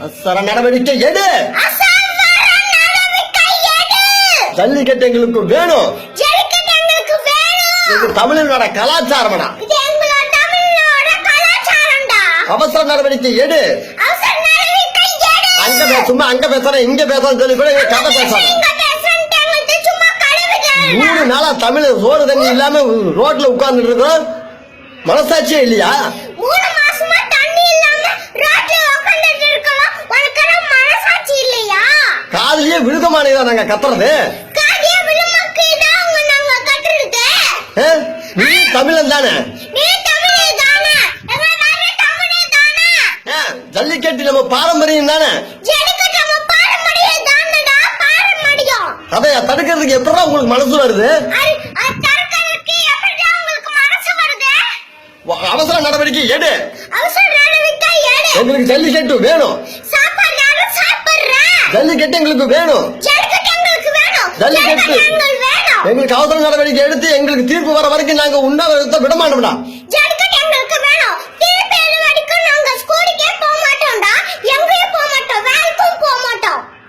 அவசர நடவடிக்கை எடு. ஜல்லிக்கட்டு எங்களுக்கு வேணும். இது தமிழனோட கலாச்சாரம்டா. அவசர நடவடிக்கை எடு. அங்க பே- சும்மா அங்க பேசுறேன் இங்க பேசுறேன் சொல்லி கூட கதை விடாத மூணு நாளா தமிழ் சோறு தண்ணி இல்லாம ரோட்ல உட்கார்ந்துட்டு இருக்கோம் மனசாட்சியே இல்லையா? மூணு மாசமா தண்ணி இல்லாம ரோட்ல உட்கார்ந்துட்டு இருக்கோம் உனக்கு மனசாட்சி இல்லையா காதுலயே விழுகமானதா நாங்க கத்துறது காதிய விழுமக்கு தான் உங்க நாங்க கட்டுறது ஆ? நீ தமிழன் தானே? ஜல்லிக்கட்டு நம்ம பாரம்பரியம் தானே? ஜல்லிக்கட்டு நம்ம பாரம்பரியம் தானடா பாரம்பரியம். அதை தடுக்கிறதுக்கு எப்படா உங்களுக்கு மனசு வருது? அவசர நடவடிக்கை எடு. எங்களுக்கு ஜல்லிக்கட்டு வேணும். ஜல்லிக்கட்டு எங்களுக்கு வேணும். ஜல்லிக்கட்டு எங்களுக்கு அவசர நடவடிக்கை எடுத்து எங்களுக்கு தீர்ப்பு வர வரைக்கும் நாங்க உண்ணாவிரதத்தை விட மாட்டோம்டா.